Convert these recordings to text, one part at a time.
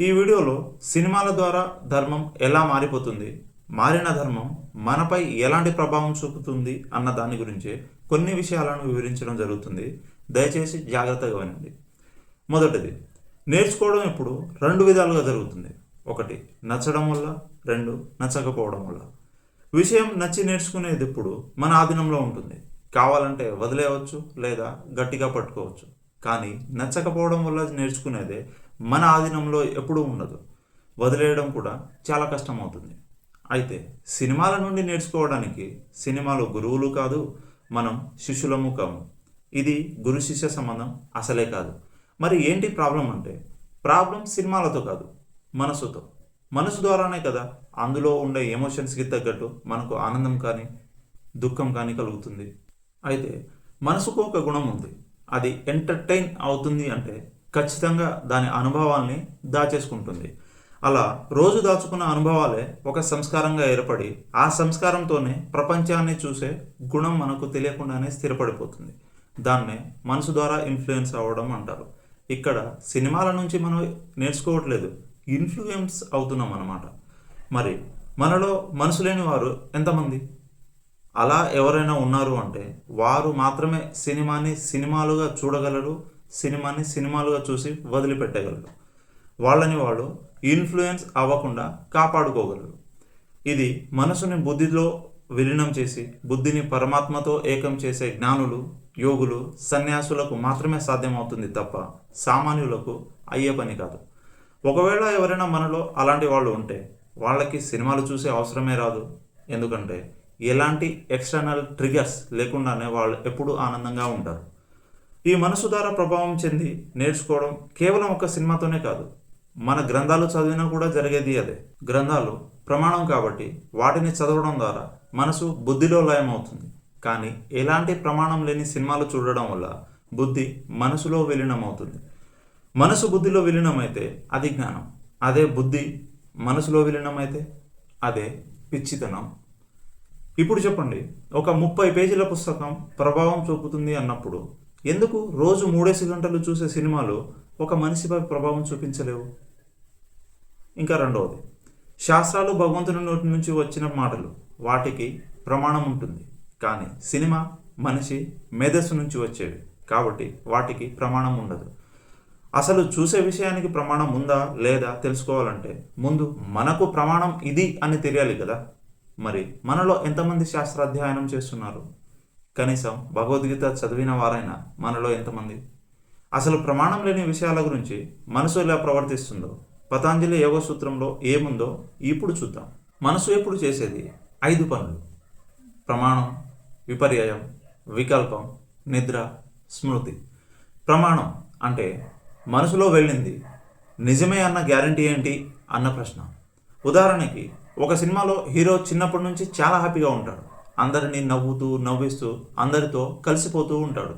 ఈ వీడియోలో సినిమాల ద్వారా ధర్మం ఎలా మారిపోతుంది మారిన ధర్మం మనపై ఎలాంటి ప్రభావం చూపుతుంది అన్న దాని గురించి కొన్ని విషయాలను వివరించడం జరుగుతుంది. దయచేసి జాగ్రత్తగా వినండి. మొదటిది నేర్చుకోవడం ఇప్పుడు రెండు విధాలుగా జరుగుతుంది. ఒకటి నచ్చడం వల్ల రెండు నచ్చకపోవడం వల్ల. విషయం నచ్చి నేర్చుకునేది ఇప్పుడు మన ఆధీనంలో ఉంటుంది. కావాలంటే వదిలేయవచ్చు లేదా గట్టిగా పట్టుకోవచ్చు. కానీ నచ్చకపోవడం వల్ల నేర్చుకునేదే మన ఆధీనంలో ఎప్పుడూ ఉండదు. వదిలేయడం కూడా చాలా కష్టం అవుతుంది అయితే సినిమాల నుండి నేర్చుకోవడానికి సినిమాలు గురువులు కాదు మనం శిష్యులము కాము. ఇది గురు శిష్య సంబంధం అసలే కాదు. మరి ఏంటి ప్రాబ్లం అంటే ప్రాబ్లం సినిమాలతో కాదు మనసుతో. మనసు ద్వారానే కదా అందులో ఉండే ఎమోషన్స్కి తగ్గట్టు మనకు ఆనందం కానీ దుఃఖం కానీ కలుగుతుంది. అయితే మనసుకు ఒక గుణం ఉంది. అది ఎంటర్టైన్ అవుతుంది అంటే ఖచ్చితంగా దాని అనుభవాల్ని దాచేసుకుంటుంది. అలా రోజు దాచుకున్న అనుభవాలే ఒక సంస్కారంగా ఏర్పడి ఆ సంస్కారంతోనే ప్రపంచాన్ని చూసే గుణం మనకు తెలియకుండానే స్థిరపడిపోతుంది. దాన్నే మనసు ద్వారా ఇన్ఫ్లుయెన్స్ అవ్వడం అంటారు. ఇక్కడ సినిమాల నుంచి మనం నేర్చుకోవట్లేదు ఇన్ఫ్లుయెన్స్ అవుతున్నాం అన్నమాట. మరి మనలో మనసు లేని వారు ఎంతమంది? అలా ఎవరైనా ఉన్నారు అంటే వారు మాత్రమే సినిమాని సినిమాలుగా చూడగలరు సినిమాని సినిమాలుగా చూసి వదిలిపెట్టగలరు వాళ్ళని వాళ్ళు ఇన్ఫ్లుయెన్స్ అవ్వకుండా కాపాడుకోగలరు ఇది మనసుని బుద్ధిలో విలీనం చేసి బుద్ధిని పరమాత్మతో ఏకం చేసే జ్ఞానులు యోగులు సన్యాసులకు మాత్రమే సాధ్యమవుతుంది తప్ప సామాన్యులకు అయ్యే పని కాదు. ఒకవేళ ఎవరైనా మనలో అలాంటి వాళ్ళు ఉంటే వాళ్ళకి సినిమాలు చూసే అవసరమే రాదు. ఎందుకంటే ఎలాంటి ఎక్స్టర్నల్ ట్రిగర్స్ లేకుండానే వాళ్ళు ఎప్పుడూ ఆనందంగా ఉంటారు. ఈ మనసు ద్వారా ప్రభావం చెంది నేర్చుకోవడం కేవలం ఒక సినిమాతోనే కాదు. మన గ్రంథాలు చదివినా కూడా జరిగేది అదే. గ్రంథాలు ప్రమాణం కాబట్టి వాటిని చదవడం ద్వారా మనసు బుద్ధిలో లయమవుతుంది. కానీ ఎలాంటి ప్రమాణం లేని సినిమాలు చూడడం వల్ల బుద్ధి మనసులో విలీనమవుతుంది. మనసు బుద్ధిలో విలీనమైతే అది జ్ఞానం. అదే బుద్ధి మనసులో విలీనమైతే అదే పిచ్చితనం. ఇప్పుడు చెప్పండి ఒక ముప్పై పేజీల పుస్తకం ప్రభావం చూపుతుంది అన్నప్పుడు ఎందుకు రోజు మూడేసి గంటలు చూసే సినిమాలు ఒక మనిషిపై ప్రభావం చూపించలేవు? ఇంకా రెండవది శాస్త్రాలు భగవంతుని నోటి నుంచి వచ్చిన మాటలు వాటికి ప్రమాణం ఉంటుంది. కానీ సినిమా మనిషి మేధస్సు నుంచి వచ్చేవి. కాబట్టి వాటికి ప్రమాణం ఉండదు. అసలు చూసే విషయానికి ప్రమాణం ఉందా లేదా తెలుసుకోవాలంటే ముందు మనకు ప్రమాణం ఇది అని తెలియాలి కదా? మరి మనలో ఎంతమంది శాస్త్రాధ్యయనం చేస్తున్నారు? కనీసం భగవద్గీత చదివిన వారైనా మనలో ఎంతమంది? అసలు ప్రమాణం లేని విషయాల గురించి మనసు ఎలా ప్రవర్తిస్తుందో పతాంజలి యోగ సూత్రంలో ఏముందో ఇప్పుడు చూద్దాం. మనసు ఎప్పుడు చేసేది? ఐదు పనులు. ప్రమాణం విపర్యయం వికల్పం నిద్ర స్మృతి. ప్రమాణం అంటే మనసులో వెళ్ళింది. నిజమే అన్న గ్యారంటీ ఏంటి? అన్న ప్రశ్న. ఉదాహరణకి ఒక సినిమాలో హీరో చిన్నప్పటి నుంచి చాలా హ్యాపీగా ఉంటాడు. అందరినీ నవ్వుతూ నవ్విస్తూ అందరితో కలిసిపోతూ ఉంటాడు.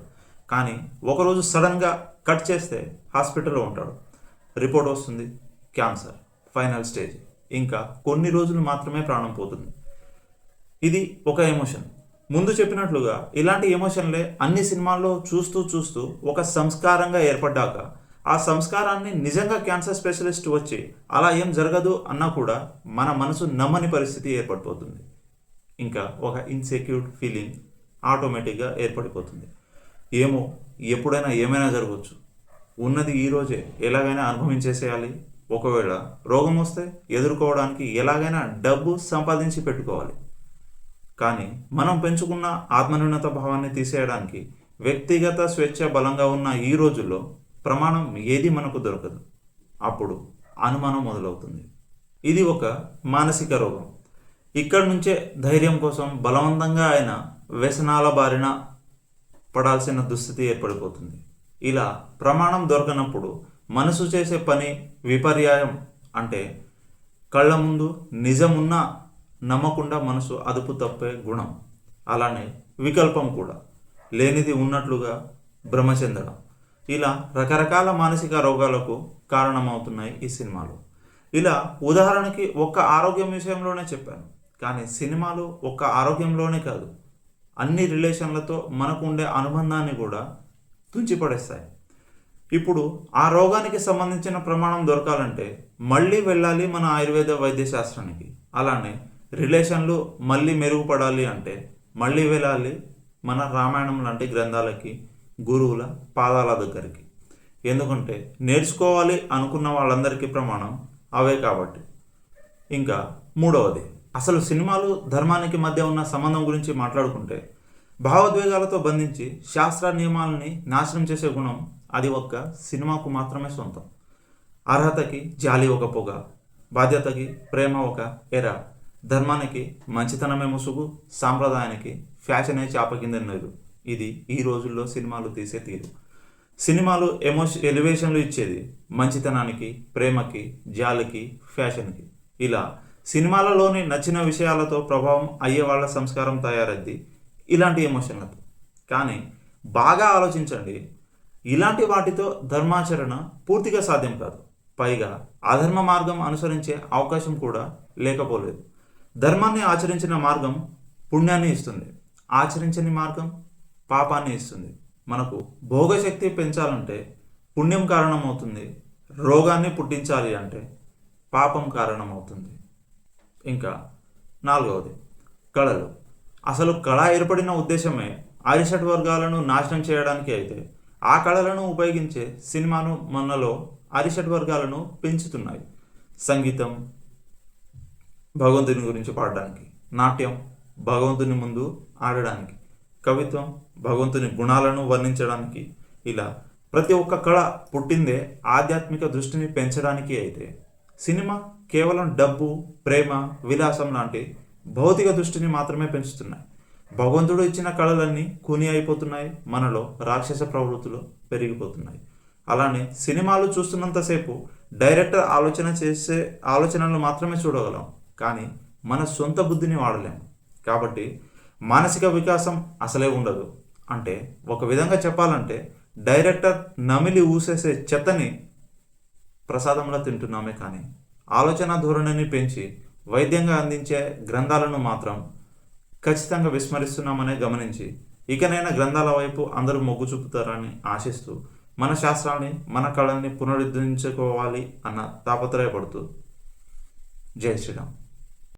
కానీ ఒకరోజు సడన్గా కట్ చేస్తే హాస్పిటల్లో ఉంటాడు. రిపోర్ట్ వస్తుంది క్యాన్సర్ ఫైనల్ స్టేజ్. ఇంకా కొన్ని రోజులు మాత్రమే ప్రాణం పోతుంది. ఇది ఒక ఎమోషన్. ముందు చెప్పినట్లుగా ఇలాంటి ఎమోషన్లే అన్ని సినిమాల్లో చూస్తూ చూస్తూ ఒక సంస్కారంగా ఏర్పడ్డాక ఆ సంస్కారాన్ని నిజంగా క్యాన్సర్ స్పెషలిస్ట్ వచ్చి అలా ఏం జరగదు అన్నా కూడా మన మనసు నమ్మని పరిస్థితి ఏర్పడిపోతుంది. ఇంకా ఒక ఇన్సెక్యూర్డ్ ఫీలింగ్ ఆటోమేటిక్గా ఏర్పడిపోతుంది. ఏమో ఎప్పుడైనా ఏమైనా జరగవచ్చు. ఉన్నది ఈరోజే ఎలాగైనా అనుభవించేసేయాలి. ఒకవేళ రోగం వస్తే ఎదుర్కోవడానికి ఎలాగైనా డబ్బు సంపాదించి పెట్టుకోవాలి. కానీ మనం పెంచుకున్న ఆత్మన్యూనత భావాన్ని తీసేయడానికి వ్యక్తిగత స్వేచ్ఛ బలంగా ఉన్న ఈ రోజుల్లో ప్రమాణం ఏది మనకు దొరకదు. అప్పుడు అనుమానం మొదలవుతుంది. ఇది ఒక మానసిక రోగం. ఇక్కడి నుంచే ధైర్యం కోసం బలవంతంగా ఆయన వ్యసనాల బారిన పడాల్సిన దుస్థితి ఏర్పడిపోతుంది. ఇలా ప్రమాణం దొరకనప్పుడు మనసు చేసే పని విపర్యాయం అంటే కళ్ళ ముందు నిజమున్నా నమ్మకుండా మనసు అదుపు తప్పే గుణం. అలానే వికల్పం కూడా. లేనిది ఉన్నట్లుగా భ్రమ చెందడం ఇలా రకరకాల మానసిక రోగాలకు కారణమవుతున్నాయి ఈ సినిమాలు. ఇలా ఉదాహరణకి ఒక్క ఆరోగ్యం విషయంలోనే చెప్పాను. కానీ సినిమాలు ఒక్క ఆరోగ్యంలోనే కాదు. అన్ని రిలేషన్లతో మనకు ఉండే అనుబంధాన్ని కూడా తుంచిపడేస్తాయి. ఇప్పుడు ఆ రోగానికి సంబంధించిన ప్రమాణం దొరకాలంటే మళ్ళీ వెళ్ళాలి మన ఆయుర్వేద వైద్య శాస్త్రానికి అలానే రిలేషన్లు మళ్ళీ మెరుగుపడాలి అంటే మళ్ళీ వెళ్ళాలి మన రామాయణం లాంటి గ్రంథాలకి గురువుల పాదాల దగ్గరికి. ఎందుకంటే నేర్చుకోవాలి అనుకున్న వాళ్ళందరికీ ప్రమాణం అవే కాబట్టి. ఇంకా మూడవది. అసలు సినిమాలు ధర్మానికి మధ్య ఉన్న సంబంధం గురించి మాట్లాడుకుంటే భావోద్వేగాలతో బంధించి శాస్త్ర నియమాలని నాశనం చేసే గుణం అది ఒక్క సినిమాకు మాత్రమే సొంతం. అర్హతకి జాలి ఒక పొగ బాధ్యతకి ప్రేమ ఒక ఎర. ధర్మానికి మంచితనమే ముసుగు సాంప్రదాయానికి ఫ్యాషనే చాప కింద ఇది ఈ రోజుల్లో సినిమాలు తీసే తీరు. సినిమాలు ఎమోష ఎలివేషన్లు ఇచ్చేది మంచితనానికి ప్రేమకి జాలికి ఫ్యాషన్కి. ఇలా సినిమాలలోని నచ్చిన విషయాలతో ప్రభావం అయ్యే వాళ్ళ సంస్కారం తయారైద్ది. ఇలాంటి ఎమోషన్లతో. కానీ బాగా ఆలోచించండి. ఇలాంటి వాటితో ధర్మాచరణ పూర్తిగా సాధ్యం కాదు. పైగా అధర్మ మార్గం అనుసరించే అవకాశం కూడా లేకపోలేదు. ధర్మాన్ని ఆచరించిన మార్గం పుణ్యాన్ని ఇస్తుంది. ఆచరించని మార్గం పాపాన్ని ఇస్తుంది. మనకు భోగశక్తి పెంచాలంటే పుణ్యం కారణమవుతుంది. రోగాన్ని పుట్టించాలి అంటే పాపం కారణమవుతుంది. ఇంకా నాలుగవది కళలు. అసలు కళ ఏర్పడిన ఉద్దేశమే అరిషట్ వర్గాలను నాశనం చేయడానికి అయితే ఆ కళలను ఉపయోగించే సినిమాను మనలో అరిషట్ వర్గాలను పెంచుతున్నాయి. సంగీతం భగవంతుని గురించి పాడడానికి నాట్యం భగవంతుని ముందు ఆడడానికి కవిత్వం భగవంతుని గుణాలను వర్ణించడానికి ఇలా ప్రతి ఒక్క కళ పుట్టిందే ఆధ్యాత్మిక దృష్టిని పెంచడానికి అయితే. సినిమా కేవలం డబ్బు ప్రేమ విలాసం లాంటి భౌతిక దృష్టిని మాత్రమే పెంచుతున్నాయి. భగవంతుడు ఇచ్చిన కళలన్నీ కూని అయిపోతున్నాయి మనలో రాక్షస ప్రవృత్తులు పెరిగిపోతున్నాయి. అలానే సినిమాలు చూస్తున్నంతసేపు డైరెక్టర్ ఆలోచన చేసే ఆలోచనలు మాత్రమే చూడగలం కానీ మన సొంత బుద్ధిని వాడలేము కాబట్టి మానసిక వికాసం అసలే ఉండదు. అంటే ఒక విధంగా చెప్పాలంటే డైరెక్టర్ నమిలి ఊసేసే చెత్తని ప్రసాదంలో తింటున్నామే కానీ ఆలోచన ధోరణిని పెంచి వైద్యంగా అందించే గ్రంథాలను మాత్రం ఖచ్చితంగా విస్మరిస్తున్నామనే గమనించి ఇకనైనా గ్రంథాల వైపు అందరూ మొగ్గు చూపుతారని ఆశిస్తూ మన శాస్త్రాన్ని మన కళల్ని పునరుద్ధరించుకోవాలి అన్న తాపత్రయపడుతూ జై శ్రీరామ్.